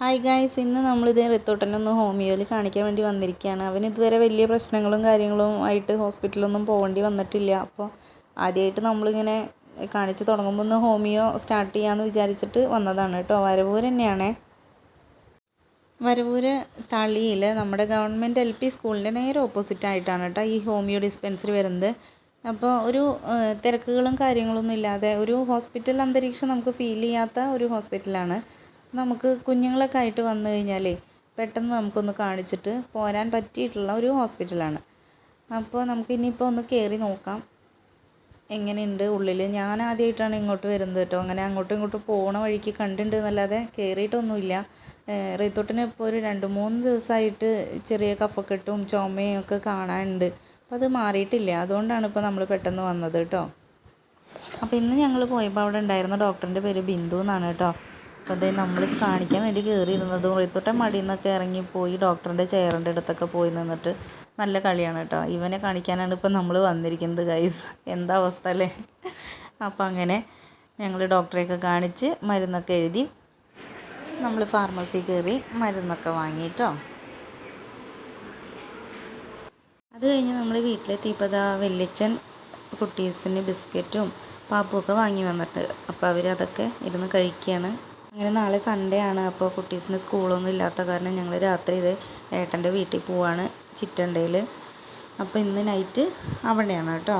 Hi guys ഇന്ന് നമ്മളിത് റിത്തോട്ടനെ ഒന്ന് ഹോമിയോയിൽ കാണിക്കാൻ വേണ്ടി വന്നിരിക്കുകയാണ്. അവന് ഇതുവരെ വലിയ പ്രശ്നങ്ങളും കാര്യങ്ങളും ആയിട്ട് ഹോസ്പിറ്റലൊന്നും പോകേണ്ടി വന്നിട്ടില്ല. അപ്പോൾ ആദ്യമായിട്ട് നമ്മളിങ്ങനെ കാണിച്ച് തുടങ്ങുമ്പോൾ ഒന്ന് ഹോമിയോ സ്റ്റാർട്ട് ചെയ്യാമെന്ന് വിചാരിച്ചിട്ട് വന്നതാണ് കേട്ടോ. വരവൂർ തന്നെയാണേ. വരവൂര് തളിയിൽ നമ്മുടെ ഗവൺമെന്റ് എൽ പി സ്കൂളിന്റെ നേരെ ഓപ്പോസിറ്റ് ആയിട്ടാണ് കേട്ടോ ഈ ഹോമിയോ ഡിസ്പെൻസറി വരുന്നത്. അപ്പോൾ ഒരു തിരക്കുകളും കാര്യങ്ങളൊന്നും ഇല്ലാതെ ഒരു ഹോസ്പിറ്റൽ അന്തരീക്ഷം നമുക്ക് ഫീൽ ചെയ്യാത്ത ഒരു ഹോസ്പിറ്റലാണ്. നമുക്ക് കുഞ്ഞുങ്ങളൊക്കെ ആയിട്ട് വന്നു കഴിഞ്ഞാലേ പെട്ടെന്ന് നമുക്കൊന്ന് കാണിച്ചിട്ട് പോരാൻ പറ്റിയിട്ടുള്ള ഒരു ഹോസ്പിറ്റലാണ്. അപ്പോൾ നമുക്ക് ഇനിയിപ്പോൾ ഒന്ന് കയറി നോക്കാം. എങ്ങനെയുണ്ട് ഉള്ളിൽ ഞാൻ ആദ്യമായിട്ടാണ് ഇങ്ങോട്ട് വരുന്നത് കേട്ടോ. അങ്ങനെ അങ്ങോട്ടും ഇങ്ങോട്ടും പോണ വഴിക്ക് കണ്ടിട്ടുണ്ട് എന്നല്ലാതെ കയറിയിട്ടൊന്നുമില്ല റീത്തോട്ടിന് ഇപ്പോൾ ഒരു രണ്ട് മൂന്ന് ദിവസമായിട്ട് ചെറിയ കഫക്കെട്ടും ചുമയും ഒക്കെ കാണാനുണ്ട്. അപ്പോൾ അത് മാറിയിട്ടില്ല. അതുകൊണ്ടാണ് ഇപ്പോൾ നമ്മൾ പെട്ടെന്ന് വന്നത് കേട്ടോ. അപ്പോൾ ഇന്ന് ഞങ്ങൾ പോയപ്പോൾ അവിടെ ഉണ്ടായിരുന്ന ഡോക്ടറിന്റെ പേര് ബിന്ദു എന്നാണ് കേട്ടോ. അപ്പോൾ നമ്മൾ കാണിക്കാൻ വേണ്ടി കയറിയിരുന്നത് റിത്തോട്ടൻ മടിയിൽ നിന്നൊക്കെ ഇറങ്ങിപ്പോയി ഡോക്ടറിന്റെ ചെയറിന്റെ അടുത്തൊക്കെ പോയി നിന്നിട്ട് നല്ല കളിയാണ് കേട്ടോ. ഇവനെ കാണിക്കാനാണ് ഇപ്പോൾ നമ്മൾ വന്നിരിക്കുന്നത് ഗൈസ് എന്താ അവസ്ഥ അല്ലേ? അപ്പോൾ അങ്ങനെ ഞങ്ങൾ ഡോക്ടറെയൊക്കെ കാണിച്ച് മരുന്നൊക്കെ എഴുതി നമ്മൾ ഫാർമസി കയറി മരുന്നൊക്കെ വാങ്ങിയിട്ടോ അത് കഴിഞ്ഞ് നമ്മൾ വീട്ടിലെത്തിയപ്പോൾ അതാ വല്യച്ഛൻ കുട്ടീസിന് ബിസ്ക്കറ്റും പാപ്പുമൊക്കെ വാങ്ങി വന്നിട്ട്. അപ്പോൾ അവരതൊക്കെ ഇരുന്ന് കഴിക്കുകയാണ് അങ്ങനെ നാളെ സൺഡേ ആണ്. അപ്പോൾ കുട്ടീസിന് സ്കൂളൊന്നും ഇല്ലാത്ത കാരണം ഞങ്ങൾ രാത്രി ഇത് ഏട്ടന്റെ വീട്ടിൽ പോവാണ് ചിറ്റണ്ടയിൽ അപ്പോൾ ഇന്ന് നൈറ്റ് അവിടെയാണ് കേട്ടോ.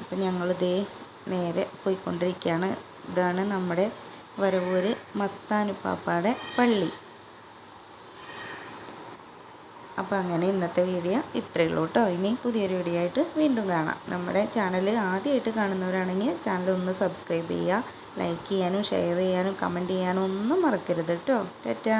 അപ്പോൾ ഞങ്ങളിതേ നേരെ പോയിക്കൊണ്ടിരിക്കുകയാണ് ഇതാണ് നമ്മുടെ വരവൂര് മസ്താനുപ്പാപ്പാടെ പള്ളി. അപ്പോൾ അങ്ങനെ ഇന്നത്തെ വീഡിയോ ഇത്രയേ ഉള്ളൂ കേട്ടോ. ഇനി പുതിയൊരു വീഡിയോ ആയിട്ട് വീണ്ടും കാണാം. നമ്മുടെ ചാനൽ ആദ്യമായിട്ട് കാണുന്നവരാണെങ്കിൽ ചാനൽ ഒന്ന് സബ്സ്ക്രൈബ് ചെയ്യുക ലൈക്ക് ചെയ്യാനും ഷെയർ ചെയ്യാനും കമന്റ് ചെയ്യാനും ഒന്നും മറക്കരുത് കേട്ടോ. ടാറ്റാ.